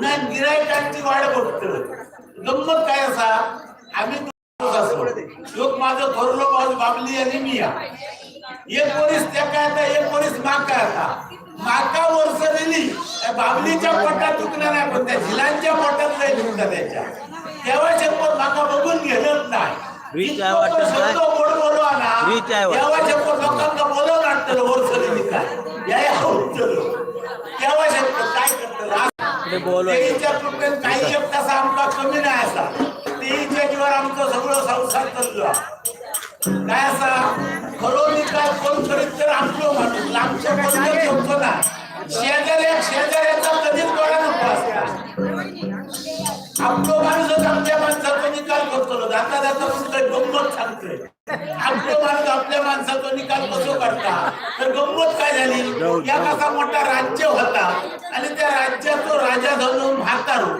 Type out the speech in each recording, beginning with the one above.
पुन्हा गिरायकांची वाट बघतो गंमत काय असा? आम्ही लोक माझं थोरलो भाऊ बाबली आणि मिया एक पोरीस त्या काय आता एक पोरीस माका आता? माका वर्ष दिली. बाबलीच्या पोटात दुखलं नाही पण त्या झिलांच्या पोटात नाही दुखलं त्याच्या. तेव्हा शपथ माका बघून गेलंच नाही. शब्द काय? बोलवा ना. तेव्हा लोकांना बोलवलं वाटतं वर्ष दिली काय या या. तेव्हा शपथ काय करतं? इकडे बोलवा. देवीच्या कृपेत काही एक तास आमका कमी नाही असा. देवीच्या जीवावर आमचं सगळं संसार चाललो काय असा? खरोनी काय कोण करीत तर आपलं म्हणून. आमच्या काय ठेवतो ना शेजाऱ्या करतो म्हणतोय गंमत सांगतोय. आपलं माणूस आपल्या माणसाचा निकाल कसं करता तर गंमत काय झाली? या कसा मोठा राज्य होता आणि त्या राज्यातो राजा जाऊन म्हातारो.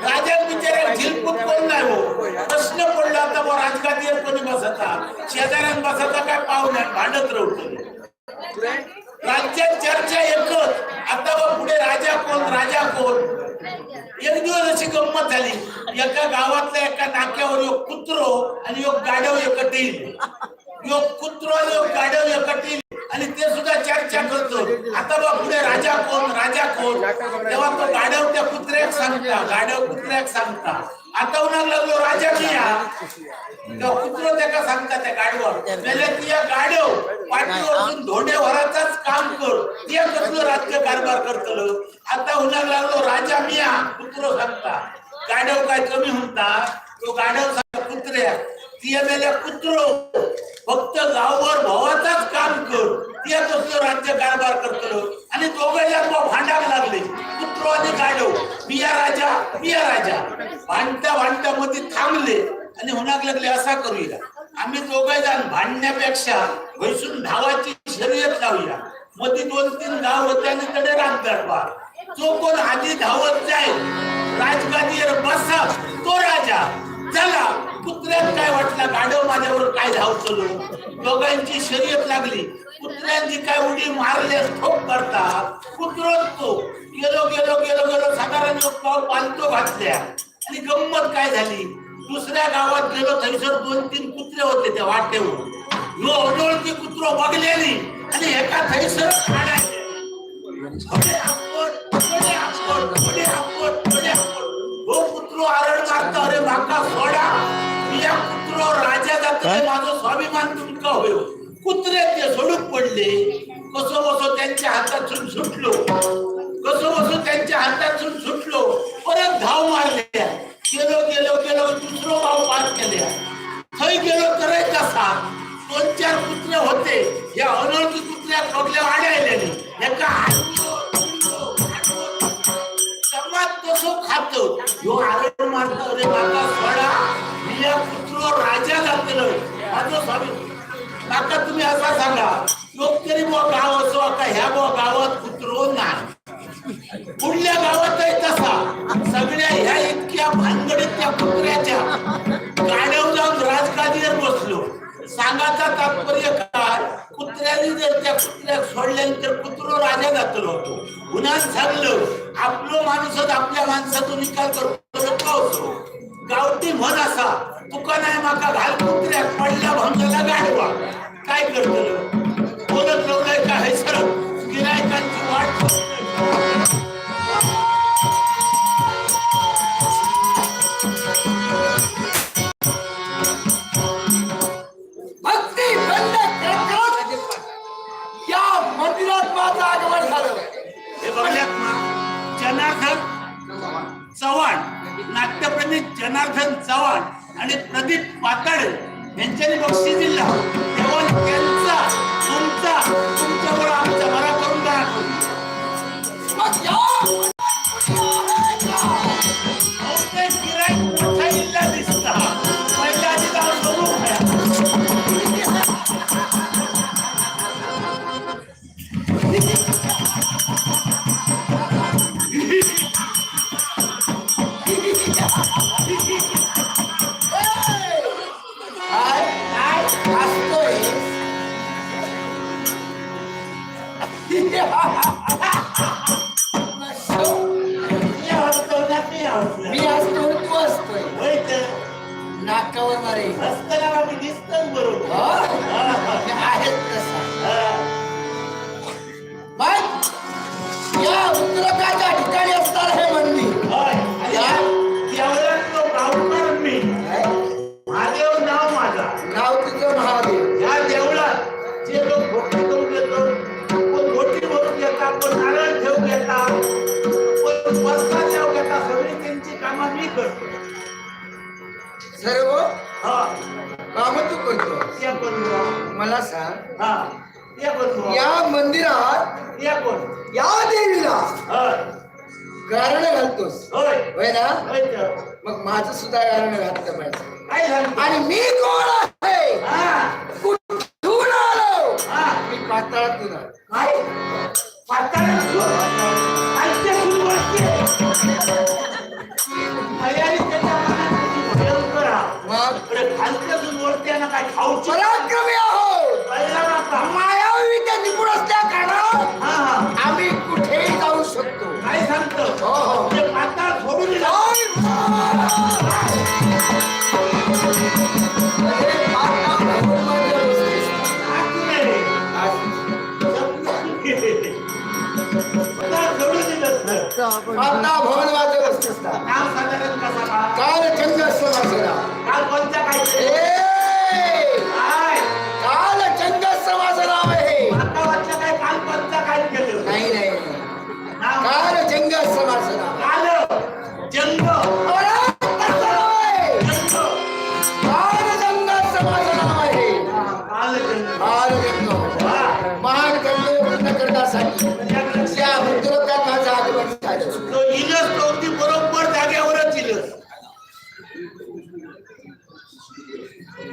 राजा बिचाऱ्या झिलपूत कोण नाही हो? प्रश्न पडला तर मग राजगादीवर कोणी बसता? शेजाऱ्यात बसता काय पाहू नाही भांडत राहतो राज्यात चर्चा एकच. आता पुढे राजा कोण राजा कोण? एक दिवस अशी गंमत झाली. एका गावातल्या एका नाक्यावर एक कुत्रो आणि एक गाडव एकट येईल. कुत्रो आणि एक गाडव एकट येईल. आणि ते सुद्धा चर्चा करतो. आता बा पुढे राजा कोण राजा कोण? तेव्हा तो गाडव त्या कुत्र्याक सांगता गाडव कुत्र्याक सांगता. आता उन्हाला लागलो राजा किया? त्या कुत्रो त्याका सांगता त्या गाडवर. पहिले तिया गाडव धोंडे भराचाच काम कर. तिया कसलं राज्य कारभार करतलो? आता उन्हाळा लागलो राजा मिया कुत्रो सांगता. गाडव काय कमी म्हणता? तो गाडव सांगता तिया मेल्या कुत्रो. फक्त गावभर भावाचाच काम कर. तिया कसलं राज्य कारभार करतलो? आणि दोघे जण भांडायला लागले. कुत्रो आणि गाडव मिया राजा मिया राजा. भांडता भांडता मध्ये थांबले. आणि होणार लागले असा करूया. आम्ही दोघे जण भांडण्यापेक्षा भैसून धावाची शर्यत लावूया. मध्ये दोन तीन गाव होते आणि कडे रात जो कोण आधी धावत जाईल राजगादीवर बसा तो राजा. चला कुत्र्यात काय वाटलं गाडव माझ्यावर काय धाव चलो दोघांची शर्यत लागली. कुत्र्यांची काय उडी मारले ठोक करता. कुत्रोच तो. गेलो गेलो गेलो गेलो साधारण पालतो घातल्या. आणि गंमत काय झाली? दुसऱ्या गावात गेलो थैसर दोन तीन कुत्रे होते त्या वाटेवर. नो अनोळखी कुत्रो बघलेली आणि एका आपण. हो कुत्रो आरड मारता अरे माका सोडा. या कुत्रो राजा जातो माझं स्वाभिमान तुमका होय कुत्रे ते सोडून पडले. कसं बसो त्यांच्या हातातून सुटलो. माका सांगा. लोक तरी बुवा गाव असो आता ह्या बुवा गावात कुत्रो नाही. पुढल्या गावातही तसा. सगळ्या ह्या इतक्या भानगडीत त्या कुत्र्याच्या गाड्यावर जाऊन राजगादीवर बसलो. सांगाचा तात्पर्य काय? कुत्र्याने जर त्या कुत्र्या सोडल्यानंतर कुत्रो राजा जातलो होतो. गुन्हा सांगलं आपलो माणूसच आपल्या माणसाचा निकाल करतो पावसो गावठी म्हण असा तुका नाही माका घाल कुत्र्यात पडल्या भंगाला गाडवा काय करतो बोलत लावलाय का? हे सर गिरायकांची वाट भक्ती या मंदिरात माझं आगमन झालं. हे बघल्यात ना. जनार्दन चव्हाण नाट्यप्रेमी जनार्दन चव्हाण आणि प्रदीप पाताळे यांच्यानी बक्षीस या उद्रकाच्या ठिकाणी असणार हे मंदिर. महादेव नाव माझा. नाव तुझं महादेव. या देवळात जे लोक भक्ती करून येतात कोण मोठी भरून घेतात कोण नारळ ठेवून घेतात कोण वस्ता ठेवून घेतात सगळी त्यांची कामं मी करतो. सर्व? हा. काम तू करतो या कोण बुवा? मला सांग. हा. या बुवा? या मंदिरात या कोण? या देवीला होय. गारण घालतोस. होय. ना. मग माझं सुद्धा गारण घातलं पाहिजे. आणि मी कोण आहे? हा. कुठून आलो? हा. मी पाताळातून आलो काय? खालच्या आहे. मग? खालच्या सुरुवातीला काय खाऊची? पराक्रमी आहोत. पहिला बापा. मायावी त्या निपुण असल्या कारणात हा, हा. आम्ही कुठेही जाऊ शकतो काय सांगतो हो, हो. ते पाताळ सोडून दिला. अरे, पाताळ भगवानमध्ये बसलीस. आतू नाही रे. पाताळ सोडून दिलंच नाही. पाताळ भवनमध्ये बसलीस का? नाव साधारण कसा बा? काल चंद्र समासना काल कोणत्या काय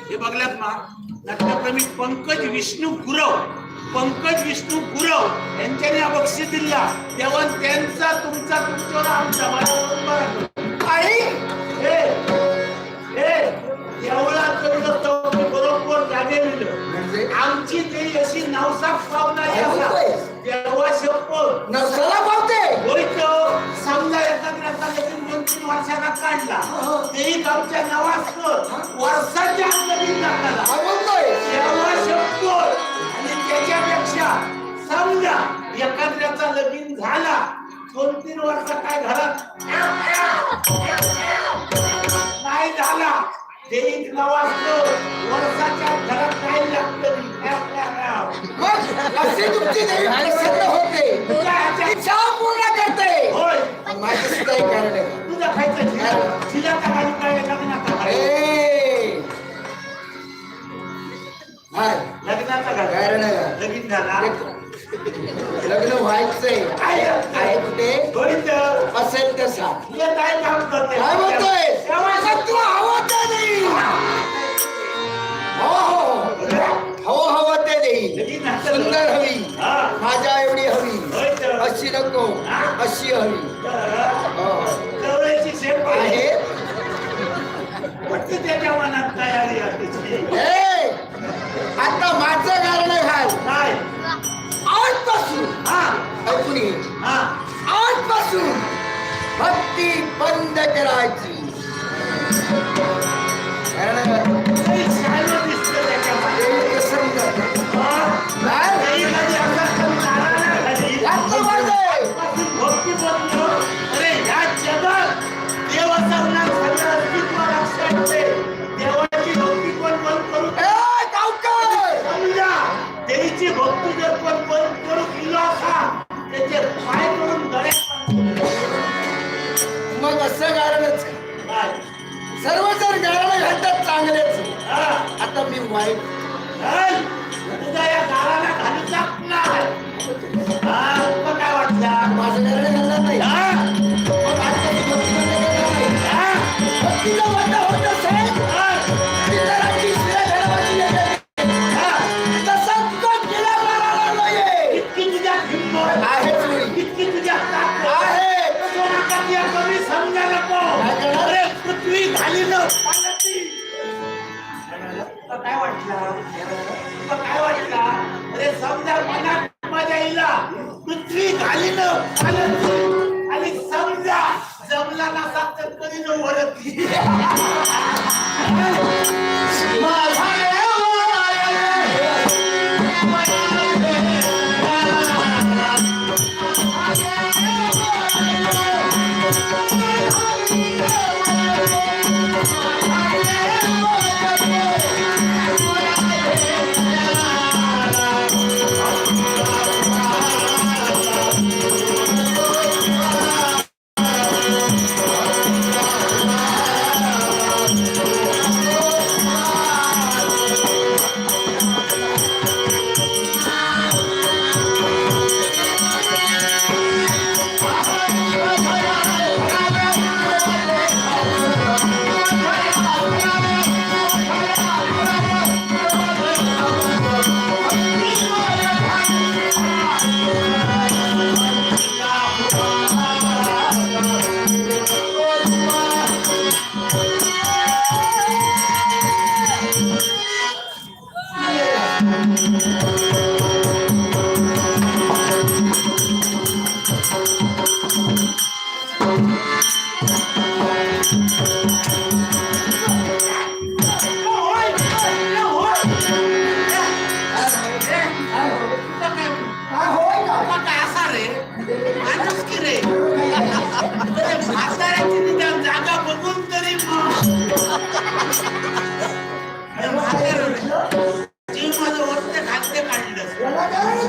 हे बघल्यात ना नाट्यप्रेमी पंकज विष्णू गुरव पंकज विष्णू गुरव यांच्याने हा बक्षीस दिला. तेव्हा त्यांचा तुमचा तुमच्यावर आमचा माझ्यावर बरं. आणि हे! हे! देवळात बरोबर जागे दिलं म्हणजे? आमची ते अशी नवसाप पावना? देवा शपथ. नवसाला पावते होय तर. समजा एखाद्याचा दोन तीन वर्षाला काढला. तेही गावच्या नावासकर वर्षाच्या आत लगीन टाकाला काय त्याच्यापेक्षा समजा एखाद्याचा लगीन झाला दोन तीन वर्ष काय घरात नाही झाला. तेही नावासकर वर्षाच्या घरात काय लागतं अशी तुमची देवी होते. पूर्ण करते. होय. होय तर असेल तसा काय काम करते काय पण तू हवं ते देईल हो हो हो. हवं ते देईल. सुंदर हवी. हा. माझ्या एवढी हवी. अशी नको. अशी हवी. हो. आहे. त्याच्या मनात तयारी बंद करायची कारण आता मी वाईट. काय वाटलं? माझं गाणं घालणार नाही. हा? मग तुला काय वाटलं? तुला काय वाटलं? अरे समजा मनात माझ्या येईला पृथ्वी न आणि समजा जमला नसा तर कधी न वरती माझा जीव माझं वरते खाद्य काढलं याला काय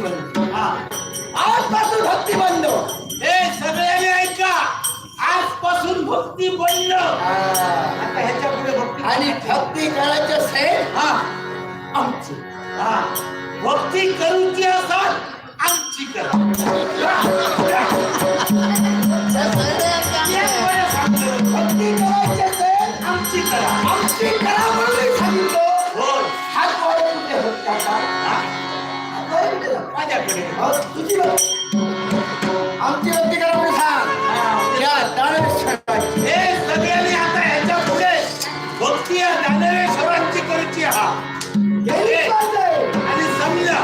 भक्ती बंद. हा. आजपासून भक्ती बंद. हे सगळ्यांनी ऐका आजपासून भक्ती बंद. आता ह्याच्या पुढे भक्ती आणि भक्ती करायचं असेल? हा. आमची. हा. भक्ती करूची असाल आमची करा. आमची भक्ती करा सांग या हे सगळ्यांनी आता ह्याच्या पुढे भक्ती या ज्ञानेश्वरांची करूची हा आणि समजा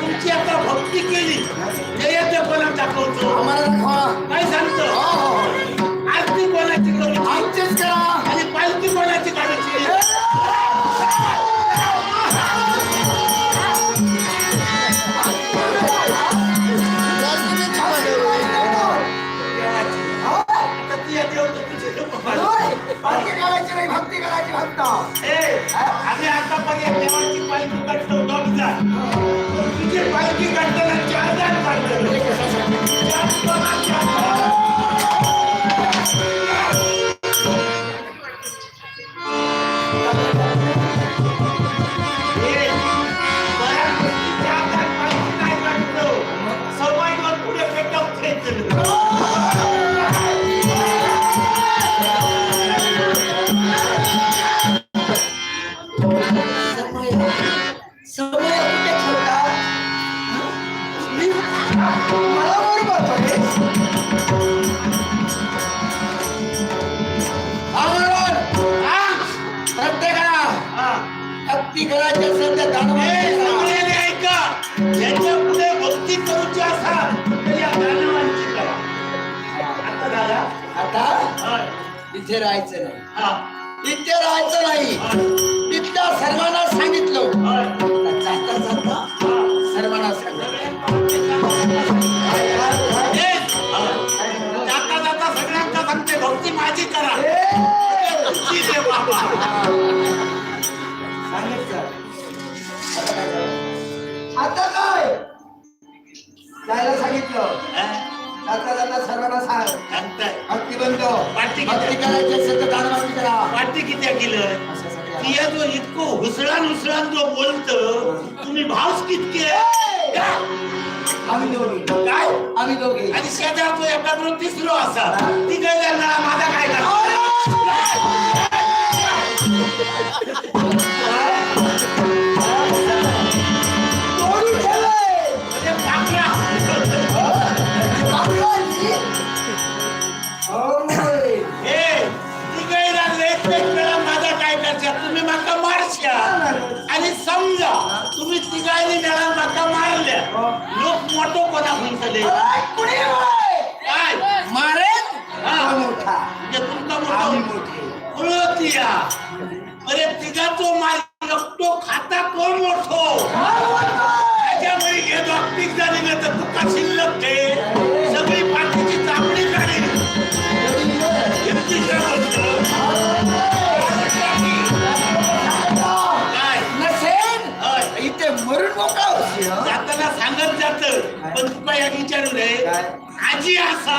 तुमची आता भक्ती केली जयते कोणा दाखवतो आम्हाला दाखवा काय सांगतो आम्ही आतापर्यंत देवाची पालखी काढतो दोन जण तुझी पालखी काढताना चार जण काढतो ऐका ज्याच्या पुढे भक्ती करूची असाल तर या दानवांची करा. आता दादा? आता? इथे राहायचं नाही. हा, इथे राहायचं नाही. तिथल्या सर्वांना सांगितलं. जाता जाता. सर्वांना सांगितलं. जाता जाता सगळ्यांना सांगते भक्ती माझी करा. बाबा आता काय? जायला सांगितलं. हा? जाता जाता सर्वांना सांग. भक्ती बंद. भक्ती किती? करायची असेल तर दानवाची करा. पाठी किती केलं? ती जो इतकं हुसळान हुसळान जो बोलत तुम्ही भावच कितके? आम्ही दोघे. काय? आम्ही दोघे. आणि शेजारचो एका दोन तिसरो असा. ती काय करणार? माझा काय करणार? मोठो कोणा हुंचले अरे, कुणी होय? काय? मारेल हा. तो मोठा. म्हणजे तुमचा मोठा मोठे. ओळखिया अरे तिघा तो माल एकटो खाता कोण मोठो? त्याच्यामुळे हे डॉक्टिक झाली ना तर तुका शिल्लक ठे पण तुका एक विचारू रे काय? आजी असा